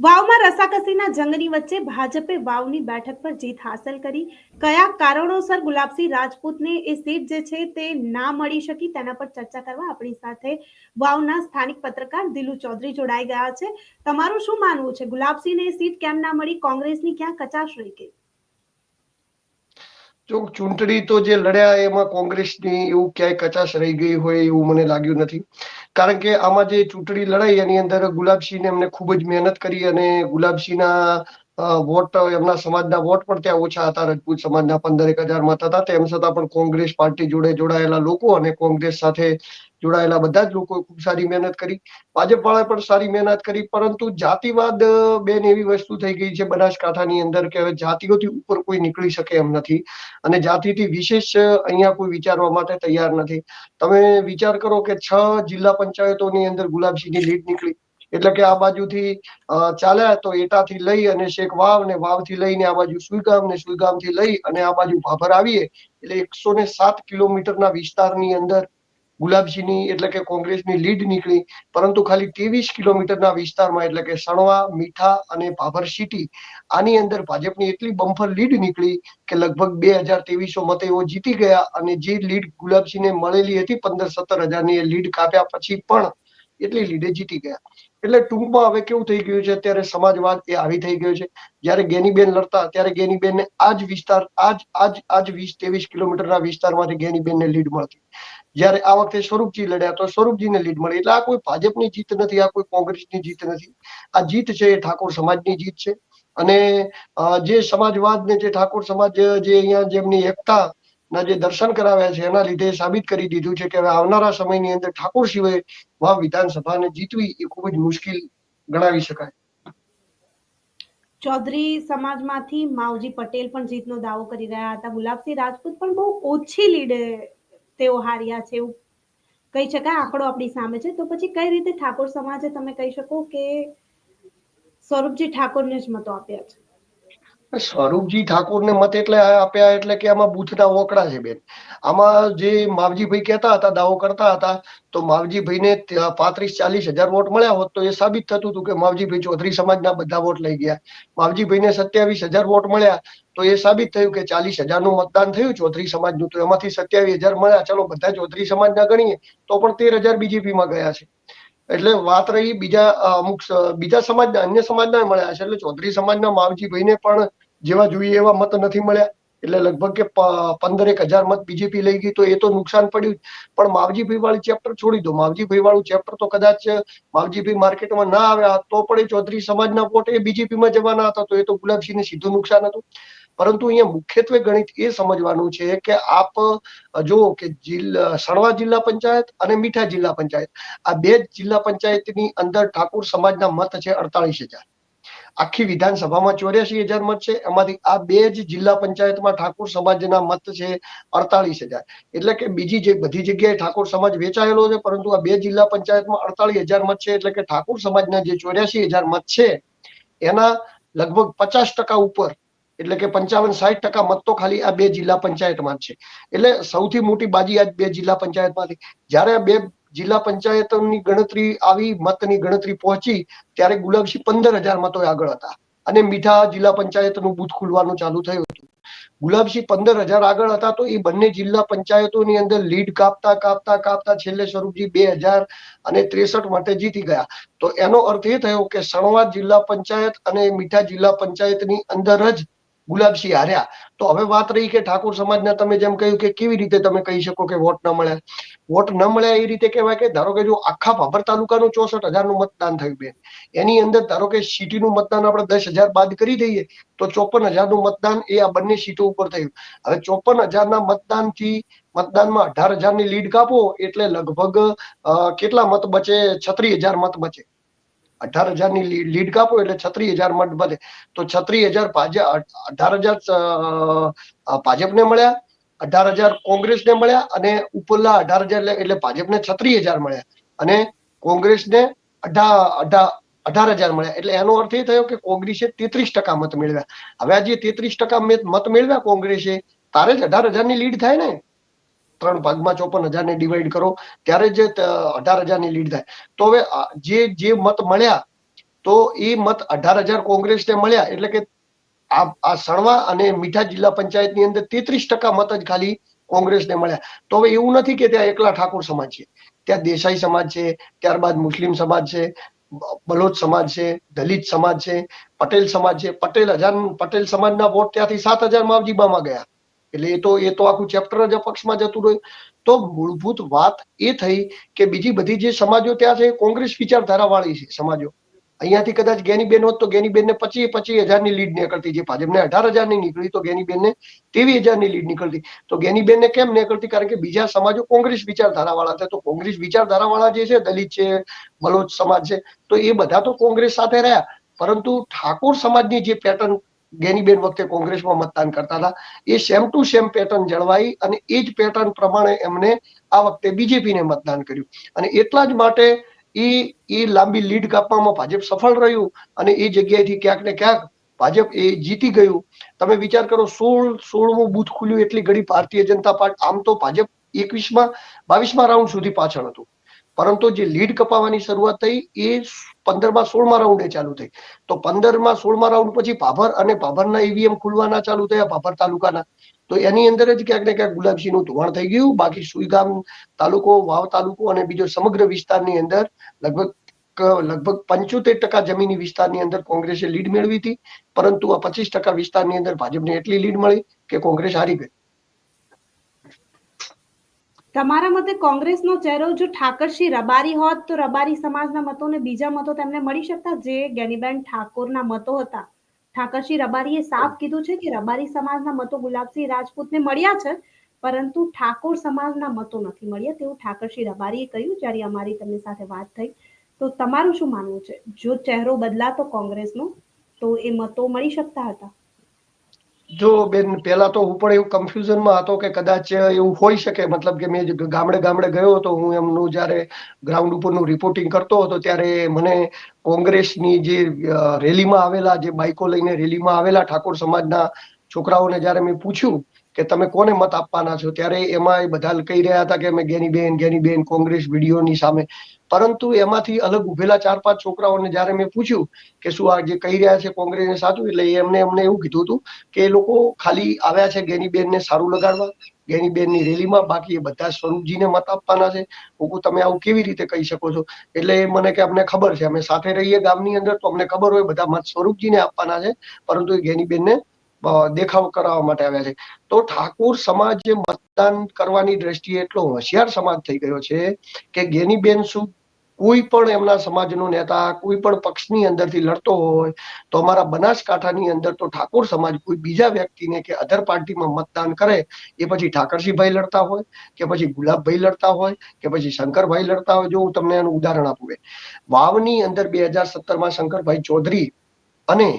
વાવમાં રસાકસીના જંગની વચ્ચે ભાજપે વાવની બેઠક પર જીત હાંસલ કરી. કયા કારણોસર ગુલાબસિંહ રાજપૂતને એ સીટ જે છે તે ના મળી શકી તેના પર ચર્ચા કરવા આપણી સાથે વાવના સ્થાનિક પત્રકાર દિલુ ચૌધરી જોડાઈ ગયા છે. તમારું શું માનવું છે? ગુલાબસિંહને સીટ કેમ ના મળી? કોંગ્રેસની ક્યાં કચાશ રહી ગઈ? જો ચૂંટણી તો જે લડ્યા એમાં કોંગ્રેસની એવું ક્યાંય કચાશ રહી ગઈ હોય એવું મને લાગ્યું નથી. કારણ કે આમાં જે ચૂંટણી લડાઈ, એની અંદર ગુલાબસિંહને એમને ખૂબ જ મહેનત કરી અને ગુલાબસિંહના વોટ, એમના સમાજના વોટ પણ ત્યાં ઓછા હતા. રજપૂત સમાજના પંદરેક હજાર મત હતા. તેમ છતાં પણ કોંગ્રેસ પાર્ટી જોડે જોડાયેલા લોકો અને કોંગ્રેસ સાથે જોડાયેલા બધા જ લોકોએ ખૂબ સારી મહેનત કરી. ભાજપ વાળાએ પણ સારી મહેનત કરી, પરંતુ જાતિવાદ બેન એવી વસ્તુ થઈ ગઈ છે બનાસકાંઠાની અંદર કે હવે જાતિઓથી ઉપર કોઈ નીકળી શકે એમ નથી અને જાતિથી વિશેષ અહીંયા કોઈ વિચારવા માટે તૈયાર નથી. તમે વિચાર કરો કે છ જિલ્લા પંચાયતોની અંદર ગુલાબસિંહની લીડ નીકળી. એટલે કે આ બાજુથી ચાલ્યા તો એટાથી લઈ અને શેખ વાવ ને વાવથી લઈને આ બાજુ સુઈગામ ને સુઈગામથી લઈ અને આ બાજુ ભાભર આવીએ. એટલે એકસો ને સાત કિલોમીટરના વિસ્તારની અંદર ગુલાબસિંહની એટલે કે કોંગ્રેસની લીડ નીકળી, પરંતુ ખાલી ત્રેવીસ કિલોમીટરના વિસ્તારમાં એટલે કે સણવા, મીઠા અને ભાભર સિટી, આની અંદર ભાજપની એટલી બમ્ફર લીડ નીકળી કે લગભગ બે હજાર ત્રેવીસો મતે એવો જીતી ગયા અને જે લીડ ગુલાબજીને મળેલી હતી પંદર સત્તર હજારની એ લીડ કાપ્યા પછી પણ એટલી લીડે જીતી ગયા. એટલે ટૂંકમાં હવે કેવું થઈ ગયું છે? અત્યારે સમાજવાદ એ આવી થઈ ગયો છે. જ્યારે ગેનીબેન લડતા, ત્યારે ગેનીબેનને આ જ વિસ્તાર, આજ આજ આજ વીસ, ત્રેવીસ કિલોમીટરના વિસ્તારમાંથી ગેનીબેનને લીડ મળતી. જ્યારે આ વખતે સ્વરૂપજી લડ્યા તો સ્વરૂપજીને લીડ મળી. એટલે આ કોઈ ભાજપની જીત નથી, આ કોઈ કોંગ્રેસની જીત નથી. આ જીત છે એ ઠાકોર સમાજની જીત છે. અને જે સમાજવાદ ને જે ઠાકોર સમાજ, જે અહીંયા જેમની એકતા ના જે દર્શન કરાવ્યા છે, એના લીધે સાબિત કરી દીધું છે કે હવે આવનારા સમયની અંદર ઠાકોર સિવાય વા વિધાનસભાને જીતવી એ ખૂબ જ મુશ્કેલ ગણાવી શકાય. ચૌધરી સમાજમાંથી માવજી પટેલ પણ જીતનો દાવો કરી રહ્યા હતા. ગુલાબસિંહ રાજપૂત પણ બહુ ઓછી લીડે તેઓ હાર્યા છે એવું કહી શકાય, આંકડો આપણી સામે છે. તો પછી કઈ રીતે ઠાકોર સમાજે તમે કહી શકો કે સ્વરૂપજી ઠાકોરને જ મતો આપ્યા છે? સ્વરૂપજી ઠાકોરને મત એટલે આપ્યા એટલે કે આમાં બુથના ઓકડા છે બેન. આમાં જે માવજીભાઈ કહેતા હતા, દાવો કરતા હતા, તો માવજીભાઈને પાંત્રીસ ચાલીસ હજાર વોટ મળ્યા હોત તો એ સાબિત થતું હતું કે માવજીભાઈ ચૌધરી સમાજના બધા વોટ લઈ ગયા. માવજીભાઈને સત્યાવીસ હજાર વોટ મળ્યા તો એ સાબિત થયું કે ચાલીસ હજારનું મતદાન થયું ચૌધરી સમાજનું, તો એમાંથી સત્યાવીસ હજાર મળ્યા. ચલો બધા ચૌધરી સમાજના ગણીએ, તો પણ તેર હજાર બીજેપીમાં ગયા છે. એટલે વાત રહી બીજા અમુક બીજા સમાજના, અન્ય સમાજના મળ્યા છે. એટલે ચૌધરી સમાજના માવજીભાઈને પણ જેવા જોઈએ એવા મત નથી મળ્યા. એટલે લગભગ કે પંદરેક હજાર મત બીજેપી લઈ ગઈ તો એ તો નુકસાન પડ્યું પણ માવજીભાઈ વાળી ચેપ્ટર છોડી દો. માવજીભાઈ વાળું ચેપ્ટર તો કદાચ માવજીભાઈ માર્કેટમાં ના આવ્યા તો પણ એ ચૌધરી સમાજના વોટ એ બીજેપીમાં જવાના હતા, તો એ તો ગુલાબસિંહને સીધું નુકસાન હતું. પરંતુ અહીંયા મુખ્યત્વે ગણિત એ સમજવાનું છે કે આપ જુઓ કે જિલ્લા, સણવા જિલ્લા પંચાયત અને મીઠા જિલ્લા પંચાયત. આ બે જિલ્લા પંચાયતની અંદર ઠાકોર સમાજના મત છે અડતાલીસ હજાર. આખી વિધાનસભામાં ચોર્યાસી હજાર મત છે. એમાંથી આ બે જ જિલ્લા પંચાયતમાં ઠાકોર સમાજના મત છે અડતાલીસ હજાર. એટલે કે બીજી જે બધી જગ્યાએ ઠાકોર સમાજ વેચાયેલો છે, પરંતુ આ બે જિલ્લા પંચાયતમાં અડતાલીસ હજાર મત છે, એટલે કે ઠાકોર સમાજના જે ચોર્યાસી હજાર મત છે, એના લગભગ પચાસ ટકા ઉપર, એટલે કે પંચાવન સાઠ ટકા મત તો ખાલી આ બે જિલ્લા પંચાયતમાં જ છે. એટલે સૌથી મોટી બાજી આ બે જિલ્લા પંચાયતમાંથી. જ્યારે બે જિલ્લા પંચાયતની ગણતરી આવી, મતની ગણતરી પહોંચી, ત્યારે ગુલાબસિંહ પંદર હજાર મતો આગળ હતા. અને મીઠા જિલ્લા પંચાયતનું બુથ ખુલવાનું ચાલુ થયું હતું. ગુલાબસિંહ પંદર હજાર આગળ હતા તો એ બંને જિલ્લા પંચાયતોની અંદર લીડ કાપતા કાપતા કાપતા છેલ્લે સ્વરૂપજી બે હજાર અને ત્રેસઠ માટે જીતી ગયા. તો એનો અર્થ એ થયો કે સણવા જિલ્લા પંચાયત અને મીઠા જિલ્લા પંચાયતની અંદર જ ગુલાબસિંહ હાર્યા. તો હવે વાત રહી કે ઠાકોર સમાજના તમે જેમ કહ્યું કે કેવી રીતે તમે કહી શકો કે વોટ ન મળ્યા વોટ ન મળ્યા એ રીતે કહેવાય કે ધારો કે જો આખા ભાભર તાલુકાનું ચોસઠ હજારનું મતદાન થયું બેન. એની અંદર ધારો કે સિટીનું મતદાન આપણે દસ હજાર બાદ કરી દઈએ, તો ચોપન હજારનું મતદાન એ આ બંને સીટો ઉપર થયું. હવે ચોપન હજારના મતદાનથી મતદાનમાં અઢાર હજારની લીડ કાપો એટલે લગભગ કેટલા મત બચે? છત્રીસ હજાર મત બચે. અઢાર હજારની લીડ કાપો એટલે છત્રીસ હજાર મત વધે તો છત્રીસ હજાર ભાજપ અઢાર હજાર ભાજપને મળ્યા, અઢાર હજાર કોંગ્રેસને મળ્યા અને ઉપરલા અઢાર હજાર એટલે ભાજપને છત્રીસ હજાર મળ્યા અને કોંગ્રેસને અઢાર અઢાર અઢાર હજાર મળ્યા. એટલે એનો અર્થ એ થયો કે કોંગ્રેસે તેત્રીસ ટકા મત મેળવ્યા. હવે આ જે તેત્રીસ ટકા મત મેળવ્યા કોંગ્રેસે, તારે જ અઢાર હજારની લીડ થાય ને. ત્રણ ભાગમાં ચોપન હજાર ને ડિવાઈડ કરો, ત્યારે જ અઢાર હજારની લીડ થાય. તો હવે જે જે મત મળ્યા, તો એ મત અઢાર હજાર કોંગ્રેસને મળ્યા, એટલે કે આ આ સણવા અને મીઠા જિલ્લા પંચાયતની અંદર તેત્રીસ ટકા મત જ ખાલી કોંગ્રેસને મળ્યા. તો હવે એવું નથી કે ત્યાં એકલા ઠાકોર સમાજ છે. ત્યાં દેસાઈ સમાજ છે, ત્યારબાદ મુસ્લિમ સમાજ છે, બલોચ સમાજ છે, દલિત સમાજ છે, પટેલ સમાજ છે. પટેલ હજાર, પટેલ સમાજના વોટ ત્યાંથી સાત હજાર માવજીબામાં ગયા. એટલે એ તો એ તો આખું ચેપ્ટર જ અપક્ષમાં જતું રહ્યું. તો મૂળભૂત વાત એ થઈ કે બીજી બધી જે સમાજો ત્યાં છે કોંગ્રેસ વિચારધારા વાળી છે સમાજો. અહીંયાથી કદાચ ગેનીબેન હોત તો ગેનીબેનને પચીસ પચીસ હજારની લીડ નીકળતી. જે ભાજપને અઢાર હજારની નીકળી તો ગેનીબેનને તેવી હજારની લીડ નીકળતી. તો ગેનીબેનને કેમ નીકળતી? કારણ કે બીજા સમાજો કોંગ્રેસ વિચારધારા વાળા છે. તો કોંગ્રેસ વિચારધારા વાળા જે છે, દલિત છે, બલોચ સમાજ છે, તો એ બધા તો કોંગ્રેસ સાથે રહ્યા. પરંતુ ઠાકોર સમાજની જે પેટર્ન ગેનીબેન વખતે કોંગ્રેસમાં મતદાન કરતા હતા. એ સેમ ટુ સેમ પેટર્ન જળવાઈ અને એ જ પેટર્ન પ્રમાણે એમને આ વખતે બીજેપીને મતદાન કર્યું. અને એટલા જ માટે એ એ લાંબી લીડ કાપવામાં ભાજપ સફળ રહ્યું અને એ જગ્યાએથી ક્યાંક ને ક્યાંક ભાજપ એ જીતી ગયું. તમે વિચાર કરો, સોળ, સોળમું બૂથ ખુલ્યું એટલી ઘડી ભારતીય જનતા પાર્ટી, આમ તો ભાજપ એકવીસમાં, બાવીસમાં રાઉન્ડ સુધી પાછળ હતું. પરંતુ જે લીડ કપાવવાની શરૂઆત થઈ એ પંદરમાં સોળમા રાઉન્ડે ચાલુ થઈ. તો પંદરમાં સોળમા રાઉન્ડ પછી ભાભર અને ભાભરના ઈવીએમ ખુલવાના ચાલુ થયા ભાભર તાલુકાના. તો એની અંદર જ ક્યાંક ને ક્યાંક ગુલાબસિંહનું ધોવાણ થઈ ગયું. બાકી સુઈગામ તાલુકો, વાવ તાલુકો અને બીજો સમગ્ર વિસ્તારની અંદર લગભગ લગભગ પંચોતેર ટકા જમીની વિસ્તારની અંદર કોંગ્રેસે લીડ મેળવી હતી. પરંતુ આ પચીસ ટકા વિસ્તારની અંદર ભાજપને એટલી લીડ મળી કે કોંગ્રેસ હારી ગઈ. તમારા મતે કોંગ્રેસનો ચહેરો જો ઠાકરસિંહ રબારી હોત તો રબારી સમાજના મતો ને બીજા મતો તેમને મળી શકતા? જે ગેનીબેન ઠાકોરના મતો હતા. ઠાકરસિંહ રબારીએ સાફ કીધું છે કે રબારી સમાજના મતો ગુલાબસિંહ રાજપૂતને મળ્યા છે પરંતુ ઠાકોર સમાજના મતો નથી મળ્યા. તેવું ઠાકરસિંહ રબારીએ કહ્યું જ્યારે અમારી તેમની સાથે વાત થઈ. તો તમારું શું માનવું છે? જો ચહેરો બદલાતો કોંગ્રેસનો તો એ મતો મળી શકતા હતા? જો બેન, પહેલા તો હું પણ એવું કન્ફ્યુઝનમાં હતો કે કદાચ એવું હોઈ શકે. મતલબ કે મેં ગામડે ગામડે ગયો હતો. હું એમનું જ્યારે ગ્રાઉન્ડ ઉપરનું રિપોર્ટિંગ કરતો હતો, ત્યારે મને કોંગ્રેસની જે રેલીમાં આવેલા, જે બાઇકો લઈને રેલીમાં આવેલા ઠાકોર સમાજના છોકરાઓને જ્યારે મેં પૂછ્યું કે તમે કોને મત આપવાના છો, ત્યારે એમાં એ બધા કહી રહ્યા હતા કે અમે ગેનીબેન ગેનીબેન કોંગ્રેસ વિડીયોની સામે પરંતુ એમાંથી અલગ ઉભેલા ચાર પાંચ છોકરાઓને જ્યારે મેં પૂછ્યું કે શું આ જે કહી રહ્યા છે કોંગ્રેસને સાચું એટલે એમને એમને એવું કીધું હતું કે એ લોકો ખાલી આવ્યા છે ગેનીબેનને સારું લગાડવા ગેનીબેનની રેલીમાં બાકી એ બધા સ્વરૂપજીને મત આપવાના છે. હું તમે આવું કેવી રીતે કહી શકો છો? એટલે મને કે અમને ખબર છે અમે સાથે રહીએ ગામની અંદર તો અમને ખબર હોય બધા મત સ્વરૂપજીને આપવાના છે પરંતુ એ ગેનીબેનને અ, દેખાવ કરાવવા માટે આવ્યા છે. તો ઠાકોર સમાજ જે મતદાન કરવાની દ્રષ્ટિએ એટલો હોશિયાર સમાજ થઈ ગયો છે કે ગેનીબેન શું કોઈ પણ એમના સમાજનો નેતા, કોઈ પણ પક્ષની અંદરથી લડતો હોય, તો અમારા બનાસકાંઠાની અંદર તો ઠાકોર સમાજ કોઈ બીજા વ્યક્તિને કે અધર પાર્ટીમાં મતદાન કરે, એ પછી ઠાકરસિંહભાઈ લડતા હોય, કે પછી ગુલાબભાઈ લડતા હોય, કે પછી શંકરભાઈ લડતા હોય. જો હું તમને એનું ઉદાહરણ આપું. વાવની અંદર બે હજાર સત્તરમાં શંકરભાઈ ચૌધરી અને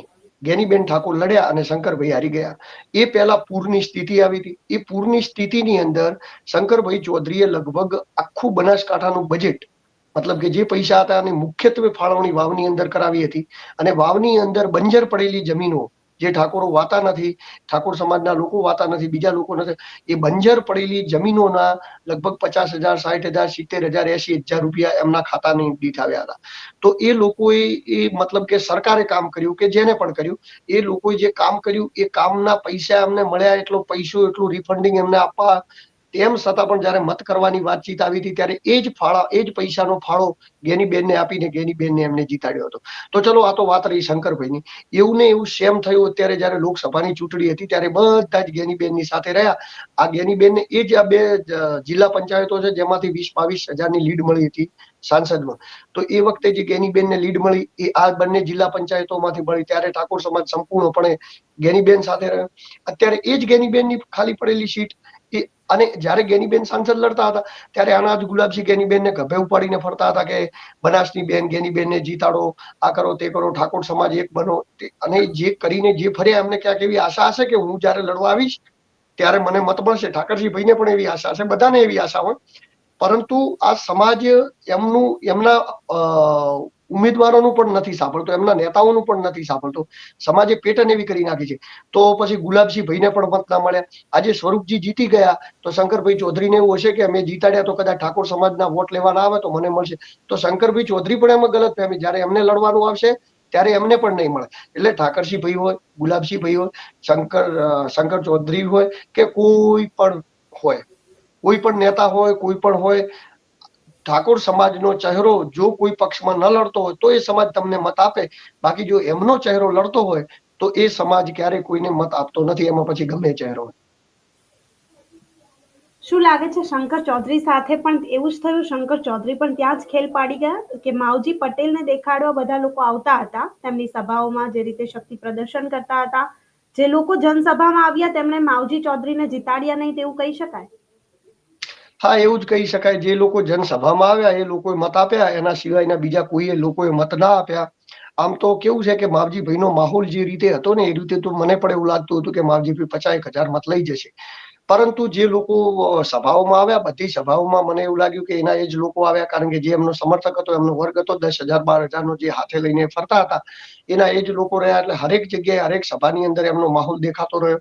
ગેનીબેન ઠાકોર લડ્યા અને શંકરભાઈ હારી ગયા. એ પહેલા પૂરની સ્થિતિ આવી હતી. એ પૂરની સ્થિતિની અંદર શંકરભાઈ ચૌધરીએ લગભગ આખું બનાસકાંઠાનું બજેટ મતલબ કે જે પૈસા હતા અને મુખ્યત્વે ફાળવણી વાવની અંદર કરાવી હતી. અને વાવની અંદર બંજર પડેલી જમીનો જે ઠાકોરો વાતા નથી, ઠાકોર સમાજના લોકો વાતા નથી, બીજા લોકો નથી, એ બંજર પડેલી જમીનોના લગભગ પચાસ હજાર, સાઠ હજાર, સિત્તેર હજાર એસી હજાર રૂપિયા એમના ખાતાની દીઠ આવ્યા હતા. તો એ લોકોએ એ મતલબ કે સરકારે કામ કર્યું કે જેને પણ કર્યું, એ લોકોએ જે કામ કર્યું, એ કામના પૈસા એમને મળ્યા, એટલો પૈસો, એટલું રિફંડિંગ એમને આપવા તેમ છતાં પણ જ્યારે મત કરવાની વાતચીત આવી હતી ત્યારે એ જ ફાળા, એ જ પૈસાનો ફાળો ગેની બેનને આપીને ગેની બેનને એમને જીતાડ્યો હતો. તો ચલો આ તો વાત રહી શંકરભાઈની. એવું ને એવું સેમ થયું અત્યારે જ્યારે લોકસભાની ચૂંટણી હતી ત્યારે બધા જ ગેની બેનની સાથે રહ્યા. આ ગેની બેનને એ જ આ બે જિલ્લા પંચાયતો છે જેમાંથી વીસ બાવીસ હજારની લીડ મળી હતી સાંસદમાં. તો એ વખતે જે ગેનીબેનને લીડ મળી એ આ બંને જિલ્લા પંચાયતોમાંથી મળી. ત્યારે ઠાકોર સમાજ સંપૂર્ણપણે ગેનીબેન સાથે રહ્યો. અત્યારે એ જ ગેનીબેનની ખાલી પડેલી સીટ અને જ્યારે ગેનીબેન સાંસદ લડતા હતા, ત્યારે આના જ ગુલાબસિંહ ગેનીબેનને ગભે ઉપાડીને ફરતા હતા કે બનાસની બેન ગેનીબેનને જીતાડો, આ કરો, તે કરો, ઠાકોર સમાજ એક બનો. અને જે કરીને જે ફર્યા, એમને ક્યાંક એવી આશા હશે કે હું જ્યારે લડવા આવીશ, ત્યારે મને મત મળશે. ઠાકરસિંહ ભાઈને પણ એવી આશા હશે, બધાને એવી આશા હોય. પરંતુ આ સમાજ એમનું, એમના ઉમેદવારોનું પણ નથી સાંભળતો, એમના નેતાઓનું પણ નથી સાંભળતો. સમાજે પેટર્ન એવી કરી નાખી છે. તો પછી ગુલાબસિંહ ભાઈને પણ મત ના મળ્યા આજે સ્વરૂપજી જીતી ગયા, તો શંકરભાઈ ચૌધરીને એવું હશે કે અમે જીતાડ્યા તો કદાચ ઠાકોર સમાજના વોટ લેવાના આવે તો મને મળશે. તો શંકરભાઈ ચૌધરી પણ એમાં ગલત ફહેમી. જ્યારે એમને લડવાનું આવશે, ત્યારે એમને પણ નહીં મળે. એટલે ઠાકરસિંહ ભાઈ હોય ગુલાબસિંહ ભાઈ હોય, શંકર શંકર ચૌધરી હોય કે કોઈ પણ હોય. કોઈ પણ નેતા હોય, કોઈ પણ હોય ઠાકોર સમાજનો ચહેરો જો કોઈ પક્ષમાં ન લડતો હોય, તો એ સમાજ તમને મત આપે. બાકી જો એમનો ચહેરો લડતો હોય, તો એ સમાજ ક્યારે કોઈને મત આપતો નથી. એમાં પછી ગમે ચહેરો શું લાગે છે શંકર ચૌધરી સાથે? પણ એવું જ થયું, શંકર ચૌધરી પણ ત્યાં જ ખેલ પાડી ગયા કે માવજી પટેલને દેખાડવા બધા લોકો આવતા હતા. તેમની સભાઓમાં જે રીતે શક્તિ પ્રદર્શન કરતા હતા. જે લોકો જનસભામાં આવ્યા, તેમણે માવજી ચૌધરીને જીતાડ્યા નહીં તેવું કહી શકાય? હા એવું જ કહી શકાય. જે લોકો જનસભામાં આવ્યા, એ લોકોએ મત આપ્યા. એના સિવાયના બીજા કોઈએ લોકોએ મત ના આપ્યા. આમ તો કેવું છે કે માવજીભાઈનો માહોલ જે રીતે હતો ને, એ રીતે તો મને પણ એવું લાગતું હતું કે માવજીભાઈ પચાસ હજાર મત લઈ જશે. પરંતુ જે લોકો સભાઓમાં આવ્યા, બધી સભાઓમાં મને એવું લાગ્યું કે એના એ જ લોકો આવ્યા. કારણ કે જે એમનો સમર્થક હતો, એમનો વર્ગ હતો, દસ હજાર, બાર હજારનો જે હાથે લઈને ફરતા હતા, એના એ જ લોકો રહ્યા. એટલે હરેક જગ્યાએ, હરેક સભાની અંદર એમનો માહોલ દેખાતો રહ્યો.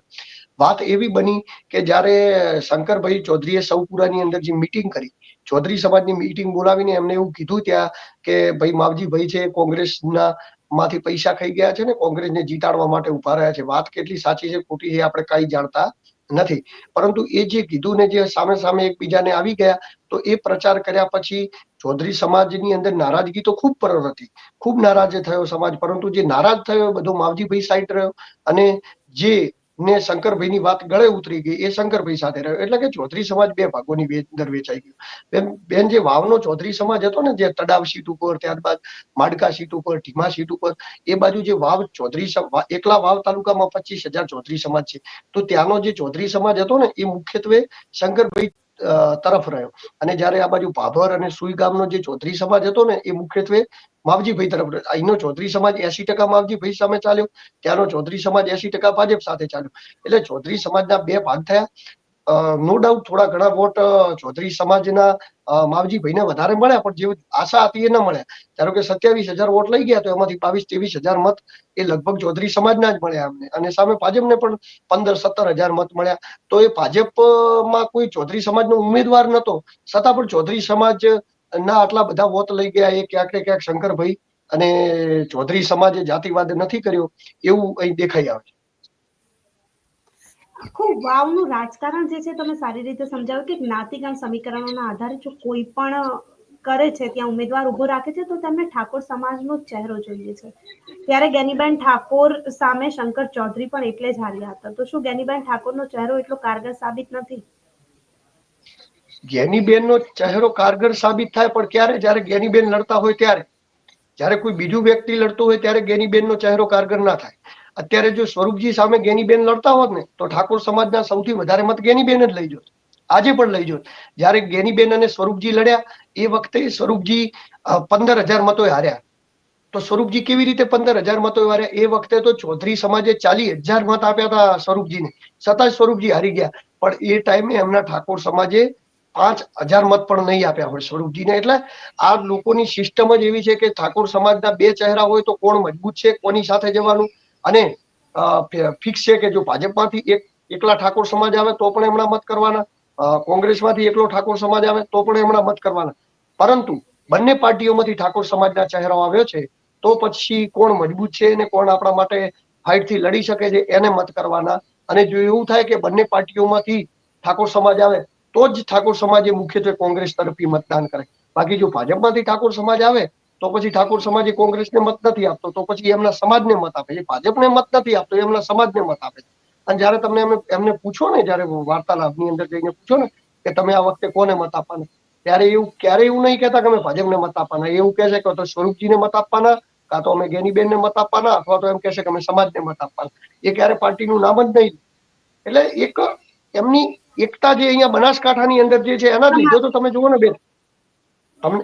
વાત એવી બની કે જ્યારે શંકરભાઈ ચૌધરીએ સૌપુરાની અંદર જે મીટિંગ કરી, ચૌધરી સમાજની મીટિંગ બોલાવીને એમને એવું કીધું ત્યાં કે ભાઈ, માવજી ભાઈ છે, કોંગ્રેસના માંથી પૈસા ખાઈ ગયા છે ને, કોંગ્રેસને જીતાડવા માટે ઊભા રહ્યા છે. વાત કેટલી સાચી છે, ખોટી છે આપણે કઈ જાણતા નથી. પરંતુ એ જે કીધું ને જે સામે સામે એકબીજાને આવી ગયા, તો એ પ્રચાર કર્યા પછી ચૌધરી સમાજની અંદર નારાજગી તો ખૂબ પર હતી. ખૂબ નારાજ થયો સમાજ. પરંતુ જે નારાજ થયો બધો માવજીભાઈ સાઈડ રહ્યો અને જે ને શંકરભાઈની વાત ગળે ઉતરી ગઈ, એ શંકરભાઈ સાથે રહ્યો. એટલે કે ચૌધરી સમાજ બે ભાગોની બે- અંદર વેચાઈ ગયો. બેન બેન, જે વાવનો ચૌધરી સમાજ હતો ને, જે તડાવ સીટ ઉપર, ત્યારબાદ માડકા સીટ ઉપર, ઢીમા સીટ ઉપર, એ બાજુ જે વાવ ચૌધરી એકલા વાવ તાલુકામાં પચીસ હજાર ચૌધરી સમાજ છે. તો ત્યાંનો જે ચૌધરી સમાજ હતો ને, એ મુખ્યત્વે શંકરભાઈ તરફ રહ્યો. અને જ્યારે આ બાજુ ભાભર અને સુઈ ગામનો જે ચૌધરી સમાજ હતો ને, એ મુખ્યત્વે માવજીભાઈ તરફ અહીંનો ચૌધરી સમાજ એસી ટકા માવજીભાઈ સામે ચાલ્યો, ત્યાંનો ચૌધરી સમાજ એસી ટકા ભાજપ સાથે ચાલ્યો. એટલે ચૌધરી સમાજના બે ભાગ થયા. નો ડાઉટ થોડા ઘણા વોટ ચૌધરી સમાજના માવજીભાઈને વધારે મળ્યા, પણ જે આશા હતી એ ન મળ્યા. ધારો કે સત્યાવીસ હજાર વોટ લઈ ગયા તો એમાંથી બાવીસ, ત્રેવીસ હજાર મત એ લગભગ ચૌધરી સમાજના જ મળ્યા અમને. અને સામે ભાજપને પણ પંદર, સત્તર હજાર મત મળ્યા. તો એ ભાજપમાં કોઈ ચૌધરી સમાજનો ઉમેદવાર નતો. છતાં પણ ચૌધરી સમાજ ના આટલા બધા વોટ લઈ ગયા, એ ક્યાંક ને ક્યાંક શંકરભાઈ અને ચૌધરી સમાજે જાતિવાદ નથી કર્યો એવું અહીં દેખાઈ આવે છે. આખું વાવનું રાજકારણ જે છે તમે સારી રીતે સમજાવ્યું કે જ્ઞાતિગણ સમીકરણોના આધારે જો કોઈ પણ કરે છે, ત્યાં ઉમેદવાર ઊભો રાખે છે, તો તેમને ઠાકોર સમાજનો ચહેરો જોઈએ છે. ત્યારે ગેનીબેન ઠાકોર સામે શંકર ચૌધરી પણ એટલે જ હાર્યા હતા. તો શું ગેનીબેન ઠાકોરનો ચહેરો એટલો કારગર સાબિત નથી? જ્ઞાનીબેનનો ચહેરો કારગર સાબિત થાય, પણ ક્યારે? જ્યારે ગેનીબેન લડતા હોય ત્યારે. જ્યારે કોઈ બીજું વ્યક્તિ લડતું હોય, ત્યારે જ્ઞાનીબેનનો ચહેરો કારગર ના થાય. અત્યારે જો સ્વરૂપજી સામે ગેનીબેન લડતા હોત ને, તો ઠાકોર સમાજના સૌથી વધારે મત ગેનીબેન જ લઈ જોત. આજે પણ લઈ જોત. જ્યારે ગેનીબેન અને સ્વરૂપજી લડ્યા, એ વખતે સ્વરૂપજી પંદર હજાર મતોએ હાર્યા. તો સ્વરૂપજી કેવી રીતે પંદર હજાર મતો હાર્યા? એ વખતે તો ચૌધરી સમાજે ચાલીસ હજાર મત આપ્યા હતા સ્વરૂપજીને. છતાં સ્વરૂપજી હારી ગયા. પણ એ ટાઈમે એમના ઠાકોર સમાજે પાંચ હજાર મત પણ નહીં આપ્યા હોય સ્વરૂપજીને. એટલે આ લોકોની સિસ્ટમ જ એવી છે કે ઠાકોર સમાજના બે ચહેરા હોય તો કોણ મજબૂત છે, કોની સાથે જવાનું? અને ફિક્સ છે કે જો ભાજપમાંથી એક, એકલા ઠાકોર સમાજ આવે તો પણ એમના મત કરવાના. કોંગ્રેસમાંથી એકલો ઠાકોર સમાજ આવે તો પણ એમના મત કરવાના. પરંતુ બંને પાર્ટીઓમાંથી ઠાકોર સમાજના ચહેરો આવ્યો છે, તો પછી કોણ મજબૂત છે અને કોણ આપણા માટે ફાઇટથી લડી શકે છે એને મત કરવાના. અને જો એવું થાય કે બંને પાર્ટીઓમાંથી ઠાકોર સમાજ આવે, તો જ ઠાકોર સમાજે મુખ્યત્વે કોંગ્રેસ તરફી મતદાન કરે. બાકી જો ભાજપમાંથી ઠાકોર સમાજ આવે તો પછી ઠાકોર સમાજે કોંગ્રેસને મત નથી આપતો, તો પછી એમના સમાજને મત આપે છે. ભાજપને મત નથી આપતો, એમના સમાજને મત આપે છે. અને જયારે તમે એમને પૂછો ને, જયારે વાર્તાલાપની અંદર જઈને પૂછો ને, કે તમે આ વખતે કોને મત આપવાના? ત્યારે એવું, ક્યારે એવું નહીં કહેતા કે અમે ભાજપને મત આપવાના. એવું કહે છે કે તો સ્વરૂપજીને મત આપવાના, કાં તો અમે ગેનીબેનને મત આપવાના, અથવા તો એમ કહેશે કે અમે સમાજને મત આપવાના. એ ક્યારે પાર્ટીનું નામ જ નહીં. એટલે એક એમની એકતા જે અહીંયા બનાસકાંઠાની અંદર જે છે એના જ લીધે તો તમે જુઓ ને બેન, તમને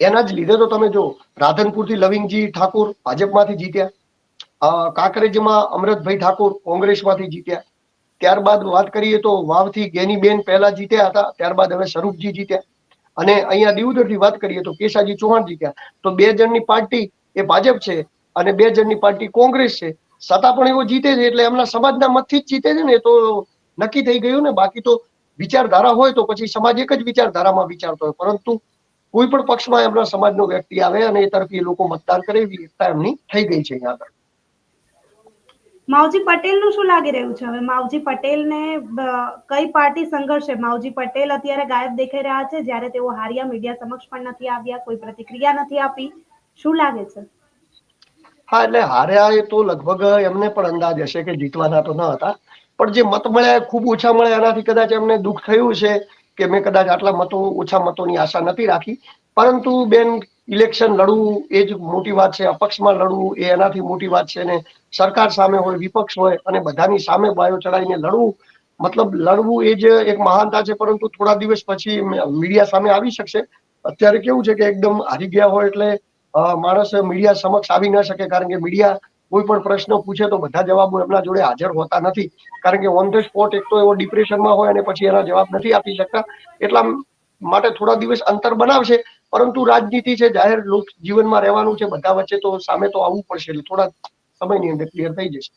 એના જ લીધે તો તમે જો રાધનપુરથી લવિંગજી ઠાકોર ભાજપમાંથી જીત્યા. કાંકરેજમાં અમરતભાઈ ઠાકોર કોંગ્રેસમાંથી જીત્યા. ત્યારબાદ વાત કરીએ તો વાવથી ગેનીબેન પહેલા જીત્યા હતા, ત્યારબાદ હવે સ્વરૂપજી જીત્યા. અને અહીંયા દીવદરથી વાત કરીએ તો કેશાજી ચૌહાણ જીત્યા. તો બે જણની પાર્ટી એ ભાજપ છે અને બે જણની પાર્ટી કોંગ્રેસ છે. છતાં પણ એવો જીતે છે એટલે એમના સમાજના મતથી જ જીતે છે ને તો નક્કી થઈ ગયું ને. બાકી તો વિચારધારા હોય તો પછી સમાજ એક જ વિચારધારામાં વિચારતો હોય. પરંતુ કોઈ પણ પક્ષમાં એમના સમાજનો વ્યક્તિ આવે અને એ તરફી એ લોકો મતદાન કરે એવી એકતા એમની થઈ ગઈ છે અહીંયા આગળ. માવજી પટેલનું શું લાગી રહ્યું છે? હવે માવજી પટેલ ને કઈ પાર્ટી સંઘર્ષે? માવજી પટેલ અત્યારે ગાયબ દેખાઈ રહ્યા છે જ્યારે તેઓ હાર્યા મીડિયા સમક્ષ પણ નથી આવ્યા કોઈ પ્રતિક્રિયા નથી આપી. શું લાગે છે? હા એટલે હાર્યા એ તો લગભગ એમને પણ અંદાજ હશે કે જીતવાના તો ન હતા. પણ જે મત મળ્યા ખૂબ ઓછા મળ્યા એનાથી કદાચ એમને દુઃખ થયું છે. કે મેં કદાચ આટલા મતો, ઓછા મતોની આશા નથી રાખી. પરંતુ બેન, ઇલેક્શન લડવું એ જ મોટી વાત છે, અપક્ષમાં લડવું એ એનાથી મોટી વાત છે અને સરકાર સામે હોય, વિપક્ષ હોય અને બધાની સામે બાયો ચડાવીને લડવું, મતલબ લડવું એ જ એક મહાનતા છે. પરંતુ થોડા દિવસ પછી મીડિયા સામે આવી શકશે. અત્યારે કેવું છે કે એકદમ હારી ગયા હોય એટલે માણસ મીડિયા સમક્ષ આવી ન શકે, કારણ કે મીડિયા કોઈ પણ પ્રશ્ન પૂછે તો બધા જવાબો એમના જોડે હાજર હોતા નથી. કારણ કે ઓન ધ સ્પોટ એક તો એવો ડિપ્રેશનમાં હોય અને પછી એના જવાબ નથી આપી શકતા. એટલા માટે થોડા દિવસ અંતર બનાવશે. પરંતુ રાજનીતિ છે, જાહેર લોક જીવનમાં રહેવાનું છે, બધા વચ્ચે તો સામે તો આવવું પડશે થોડા સમયની અંદર ક્લિયર થઈ જશે.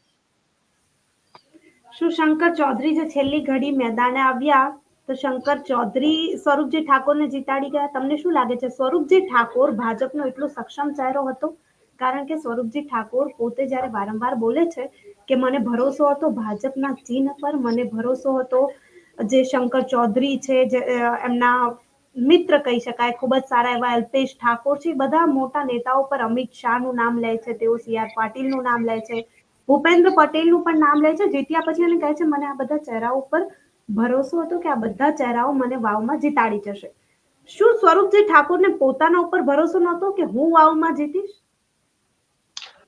શું શંકર ચૌધરી જે છેલ્લી ઘડી મેદાને આવ્યા, તો શંકર ચૌધરી સ્વરૂપજી ઠાકોરને જીતાડી ગયા? તમને શું લાગે છે? સ્વરૂપજી ઠાકોર ભાજપનો એટલો સક્ષમ ચહેરો હતો? કારણ કે સ્વરૂપજી ઠાકોર પોતે જ્યારે વારંવાર બોલે છે કે મને ભરોસો હતો ભાજપના ચિહ્ન પર, મને ભરોસો હતો જે શંકર ચૌધરી છે, જે એમના મિત્ર કહી શકાય, ખૂબ જ સારા એવા અલ્પેશ ઠાકોર છે બધા મોટા નેતાઓ પર અમિત શાહનું નામ લે છે, તેઓ સી આર પાટીલનું નામ લે છે, ભૂપેન્દ્ર પટેલનું પણ નામ લે છે, જીત્યા પછી એને કહે છે, મને આ બધા ચહેરાઓ પર ભરોસો હતો કે આ બધા ચહેરાઓ મને વાવમાં જીતાડી જશે. શું સ્વરૂપજી ઠાકોરને પોતાના ઉપર ભરોસો નહોતો કે હું વાવમાં જીતીશ?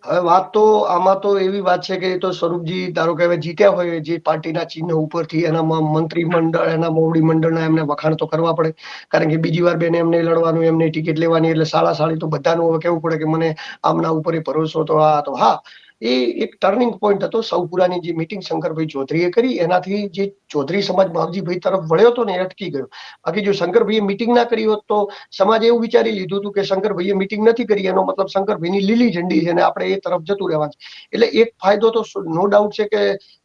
હવે વાત તો આમાં તો એવી વાત છે કે તો સ્વરૂપજી, ધારો કે હવે જીત્યા હોય, જે પાર્ટીના ચિહ્ન ઉપરથી એનામાં મંત્રીમંડળ, એના મોવડી મંડળના એમને વખાણ તો કરવા પડે. કારણ કે બીજી વાર બેને એમને લડવાનું, એમને ટિકિટ લેવાની, એટલે સાડા સાડી તો બધાનું હવે કેવું પડે કે મને આમના ઉપર ભરોસો તો આ તો હા. એ એક ટર્નિંગ પોઈન્ટ હતો સૌપુરાની જે મિટિંગ શંકરભાઈ ચૌધરીએ કરી. એનાથી જે ચૌધરી સમાજ માવજીભાઈ તરફ વળ્યો હતો ને એ અટકી ગયો. બાકી જો શંકરભાઈએ મિટિંગ ના કરી હોત તો સમાજે એવું વિચારી લીધું હતું કે શંકરભાઈએ મિટિંગ નથી કરી. એનો મતલબ શંકરભાઈની લીલી ઝંડી છે અને આપણે એ તરફ જતું રહેવાનું છે. એટલે એક ફાયદો તો નો ડાઉટ છે કે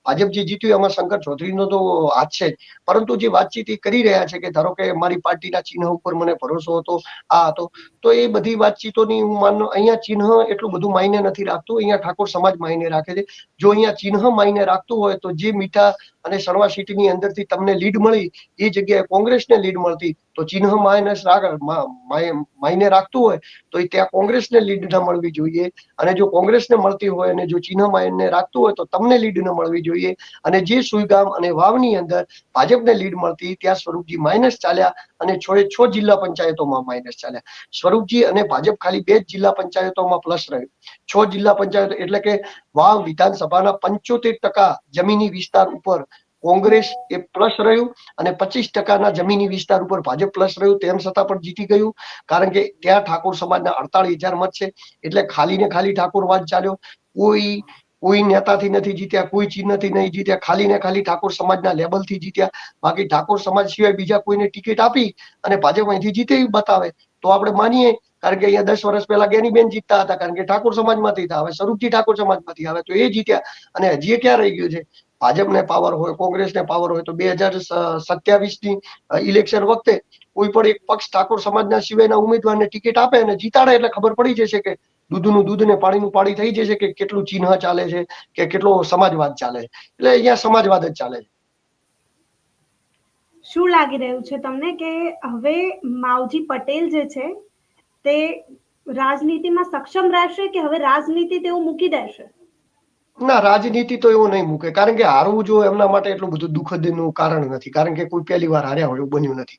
ભાજપ જે જીત્યું એમાં શંકર ચૌધરીનો તો હાથ છે પરંતુ જે વાતચીત એ કરી રહ્યા છે કે ધારો કે મારી પાર્ટીના ચિહ્ન ઉપર મને ભરોસો હતો, આ હતો, તો એ બધી વાતચીતોની હું માન, અહીંયા ચિહ્ન એટલું બધું માયને નથી રાખતું. અહીંયા ઠાકોર સમાજ માયને રાખે છે. જો અહીંયા ચિહ્ન માયને રાખતું હોય તો જે મીઠા અને સણવા સીટની અંદરથી તમને લીડ મળી, એ જગ્યાએ કોંગ્રેસને લીડ મળતી તો ચિહ્ન માઇનસ માયને રાખતું હોય, તો એ ત્યાં કોંગ્રેસને લીડ ન મળવી જોઈએ. અને જો કોંગ્રેસને મળતી હોય અને જો ચિહ્ન માઇનને રાખતું હોય, તો તમને લીડ ન મળવી જોઈએ. અને જે સુઈગામ અને વાવની અંદર ભાજપને લીડ મળતી, ત્યાં સ્વરૂપજી માઇનસ ચાલ્યા અને છોડે છ જિલ્લા પંચાયતોમાં માઇનસ ચાલ્યા. સ્વરૂપજી અને ભાજપ ખાલી બે જ જિલ્લા પંચાયતોમાં પ્લસ રહ્યું. છ જિલ્લા પંચાયતો એટલે કે વાવ વિધાનસભાના પંચોતેર ટકા જમીની વિસ્તાર ઉપર કોંગ્રેસ એ પ્લસ રહ્યું અને પચીસ ટકાના જમીની વિસ્તાર ઉપર ભાજપ પ્લસ રહ્યું. તેમ છતાં પણ જીતી ગયું. કારણ કે ત્યાં ઠાકોર સમાજના અડતાલીસ હજાર મત છે. એટલે ખાલી ને ખાલી ઠાકોરવાદ ચાલ્યો. કોઈ કોઈ નેતાથી નથી જીત્યા, કોઈ ચિહ્નથી નહીં જીત્યા. ખાલી ને ખાલી ઠાકોર સમાજના લેબલથી જીત્યા. બાકી ઠાકોર સમાજ સિવાય બીજા કોઈને ટિકિટ આપી અને ભાજપ અહીંથી જીતે બતાવે. તો આપણે માનીએ, કારણ કે અહીંયા દસ વર્ષ પહેલા ગેનીબેન જીતતા હતા. કારણ કે ઠાકોર સમાજમાંથી હતા. હવે સ્વરૂપજી ઠાકોર સમાજમાંથી આવે તો એ જીત્યા. અને હજી ક્યાં રહી ગયું છે? ભાજપને પાવર હોય, કોંગ્રેસને પાવર હોય તો બે હજાર સત્યાવીસની ઇલેક્શન વખતે કોઈ પણ એક પક્ષ ઠાકોર સમાજના સિવાયના ઉમેદવારને ટિકિટ આપે અને જીતાડે એટલે ખબર પડી જશે કે દૂધનું દૂધ ને પાણીનું પાણી થઈ જશે કે કેટલું ચિહ્ન ચાલે છે, કે કેટલો સમાજવાદ ચાલે એટલે અહીંયા સમાજવાદ જ ચાલે છે. શું લાગી રહ્યું છે તમને કે હવે માવજી પટેલ જે છે તે રાજનીતિમાં સક્ષમ રહેશે કે હવે રાજનીતિ તેઓ મૂકી દેશે? ના, રાજનીતિ તો એવું નહીં મૂકે. કારણ કે હારવું જો એમના માટે એટલું બધું દુઃખદનું કારણ નથી. કારણ કે કોઈ પહેલી વાર હાર્યા હોય એવું બન્યું નથી.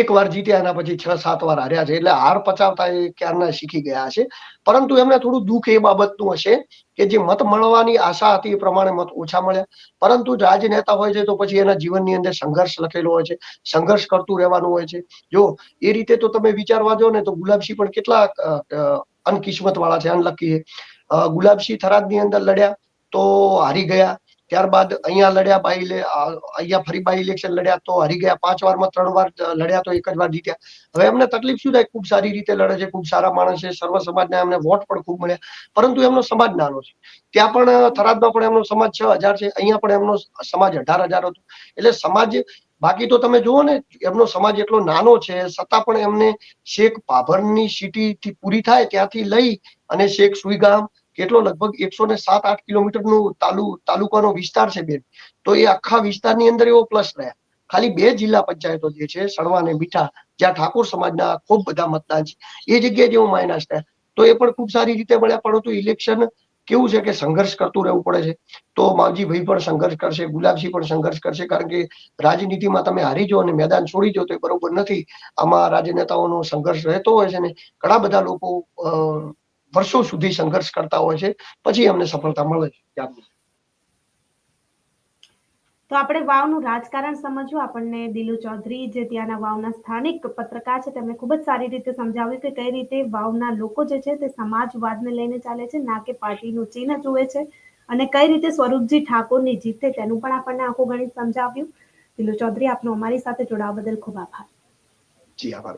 એક વાર જીત્યા એના પછી છ, સાત વાર હાર્યા છે. એટલે હાર પચાવતા એ ક્યારના શીખી ગયા છે પરંતુ એમને થોડું દુઃખ એ બાબતનું હશે કે જે મત મળવાની આશા હતી એ પ્રમાણે મત ઓછા મળ્યા. પરંતુ રાજનેતા હોય છે તો પછી એના જીવનની અંદર સંઘર્ષ લખેલો હોય છે. સંઘર્ષ કરતું રહેવાનું હોય છે. જો એ રીતે તો તમે વિચારવા જો ને તો ગુલાબસિંહ પણ કેટલા અનકિસ્મત વાળા છે, અનલકી ગુલાબસિંહ થરાદની અંદર લડ્યા. તો હારી ગયા. ત્યારબાદ અહીંયા લડ્યા બાય અહીંયા ફરી બાય ઇલેક્શન લડ્યા તો હારી ગયા. પાંચ વારમાં ત્રણ વાર લડ્યા તો એક જ વાર જીત્યા. હવે એમને તકલીફ શું થાય? ખૂબ સારી રીતે લડે છે, ખૂબ સારા માણસ છે. સર્વ સમાજને એમને વોટ પણ ખૂબ મળ્યા પરંતુ એમનો સમાજ નાનો છે. ત્યાં પણ થરાદમાં પણ એમનો સમાજ છ હજાર છે. અહીંયા પણ એમનો સમાજ અઢાર હજાર હતો. એટલે સમાજ, બાકી તો તમે જુઓ ને, એમનો સમાજ એટલો નાનો છે, છતાં પણ એમને શેખ પાભરની સિટી થી પૂરી થાય ત્યાંથી લઈ અને શેખ સુઈગામ કેટલો લગભગ એકસો ને સાત આઠ કિલોમીટરનું તાલુ તાલુકાનો વિસ્તાર છે બેન. તો એ આખા વિસ્તારની અંદર એવો પ્લસ રહ્યા. ખાલી બે જિલ્લા પંચાયતો જે છે સણવા અને મીઠા, જ્યાં ઠાકોર સમાજના ખૂબ બધા મતદાન છે, એ જગ્યાએ જેવું માઇનસ થયા. તો એ પણ ખૂબ સારી રીતે મળ્યા, પરંતુ ઇલેક્શન કેવું છે કે સંઘર્ષ કરતું રહેવું પડે છે. તો માવજીભાઈ પણ સંઘર્ષ કરશે, ગુલાબસિંહ પણ સંઘર્ષ કરશે, કારણ કે રાજનીતિમાં તમે હારી જો અને મેદાન છોડી જો તો એ બરોબર નથી. આમાં રાજનેતાઓનો સંઘર્ષ રહેતો હોય છે ને, ઘણા બધા લોકો વર્ષો સુધી સંઘર્ષ કરતા હોય છે પછી એમને સફળતા મળે છે તો આપણે વાવનું રાજકારણ સમજવું આપણને દિલુ ચૌધરી જે ત્યાંના વાવના સ્થાનિક પત્રકાર છે તેમણે ખૂબ જ સારી રીતે સમજાવ્યું કે કઈ રીતે વાવના લોકો જે છે તે સમાજવાદને લઈને ચાલે છે ના કે પાર્ટીનું ચિહ્ન જુએ છે અને કઈ રીતે સ્વરૂપજી ઠાકોરની જીતે તેનું પણ આપણને આખું ગણિત સમજાવ્યું. દિલુ ચૌધરી આપનો અમારી સાથે જોડાવા બદલ ખૂબ આભાર. જી આભાર